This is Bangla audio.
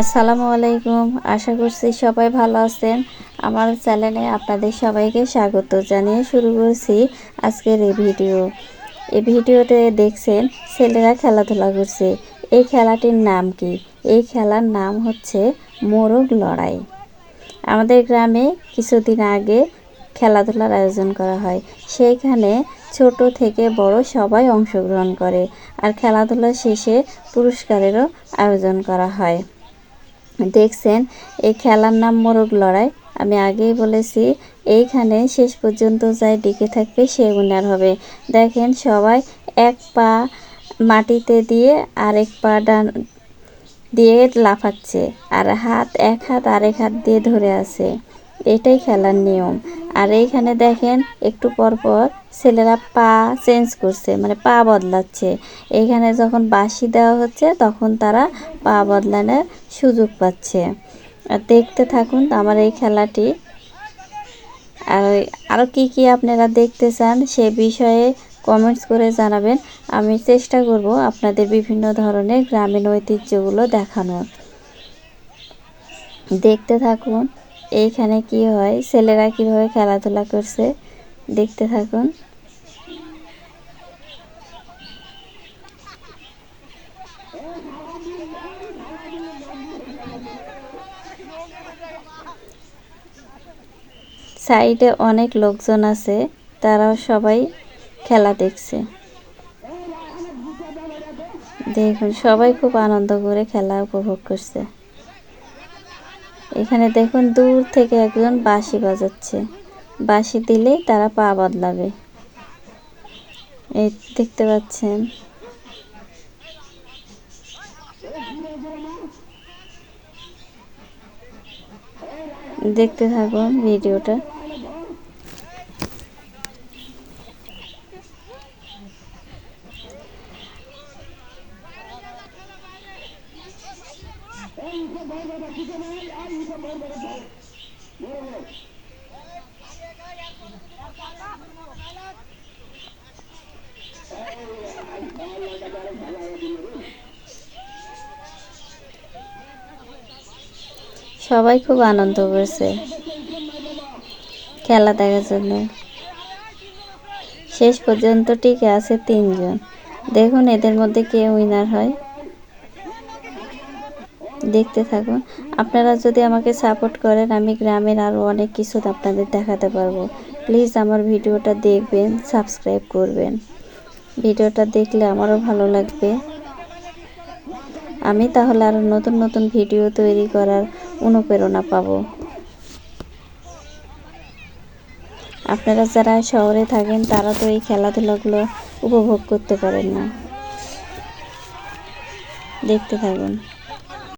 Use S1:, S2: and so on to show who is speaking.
S1: আসসালামু আলাইকুম। আশা করছি সবাই ভালো আছেন। আমার চ্যানেলে আপনাদের সবাইকে স্বাগত জানিয়ে শুরু করছি আজকের এই ভিডিও। এই ভিডিওতে দেখছেন ছেলেরা খেলাধুলা করছে। এই খেলাটির নাম কি? এই খেলার নাম হচ্ছে মোরগ লড়াই। আমাদের গ্রামে কিছুদিন আগে খেলাধুলার আয়োজন করা হয়। সেইখানে ছোট থেকে বড় সবাই অংশগ্রহণ করে। আর খেলাধুলা শেষে পুরস্কারেরও আয়োজন করা হয়। দেখছেন, এই খেলার নাম মোরগ লড়াই। আমি আগেই বলেছি, এইখানে শেষ পর্যন্ত যাই ডেকে থাকবে, সে উনার হবে। দেখেন সবাই এক পা মাটিতে দিয়ে আরেক পা ডান দিয়ে লাফাচ্ছে, আর হাত এক হাত আরেক হাত দিয়ে ধরে আছে। এটাই খেলার নিয়ম। আর এইখানে দেখেন একটু পর পর ছেলেরা পা চেঞ্জ করছে মানে পা বদলাচ্ছে। এইখানে যখন বাঁশি দেওয়া হচ্ছে, তখন তারা পা বদলানোর সুযোগ পাচ্ছে। আর দেখতে থাকুন আমার এই খেলাটি। আর আরও কী কী আপনারা দেখতে চান সে বিষয়ে কমেন্টস করে জানাবেন। আমি চেষ্টা করব আপনাদের বিভিন্ন ধরনের গ্রামীণ ঐতিহ্যগুলো দেখানোর। দেখতে থাকুন। এইখানে কি হয়? ছেলেরা কীভাবে খেলাধুলা করছে? দেখতে থাকুন। সাইডে অনেক লোকজন আছে, তারাও সবাই খেলা দেখছে। দেখুন, সবাই খুব আনন্দ করে খেলা উপভোগ করছে। এখানে দেখুন দূর থেকে একজন বাঁশি বাজাচ্ছে। বাঁশি দিলেই তারা পা বদলাবে। এই দেখতে পাচ্ছেন। দেখতে থাকুন ভিডিওটা। সবাই খুব আনন্দ করছে। খেলা দেখার জন্য। শেষ পর্যন্ত টিকে আছে তিনজন। দেখুন এদের মধ্যে কে উইনার হয়। দেখতে থাকুন। আপনারা যদি আমাকে সাপোর্ট করেন, আমি গ্রামের আরও অনেক কিছু আপনাদের দেখাতে পারব। প্লিজ আমার ভিডিওটা দেখবেন সাবস্ক্রাইব করবেন। ভিডিওটা দেখলে আমারও ভালো লাগবে। আমি তাহলে আরও নতুন নতুন ভিডিও তৈরি করার অনুপ্রেরণা পাবো। আপনারা যারা শহরে থাকেন, তারা তো এই খেলাধুলাগুলো উপভোগ করতে পারেন না। দেখতে থাকুন।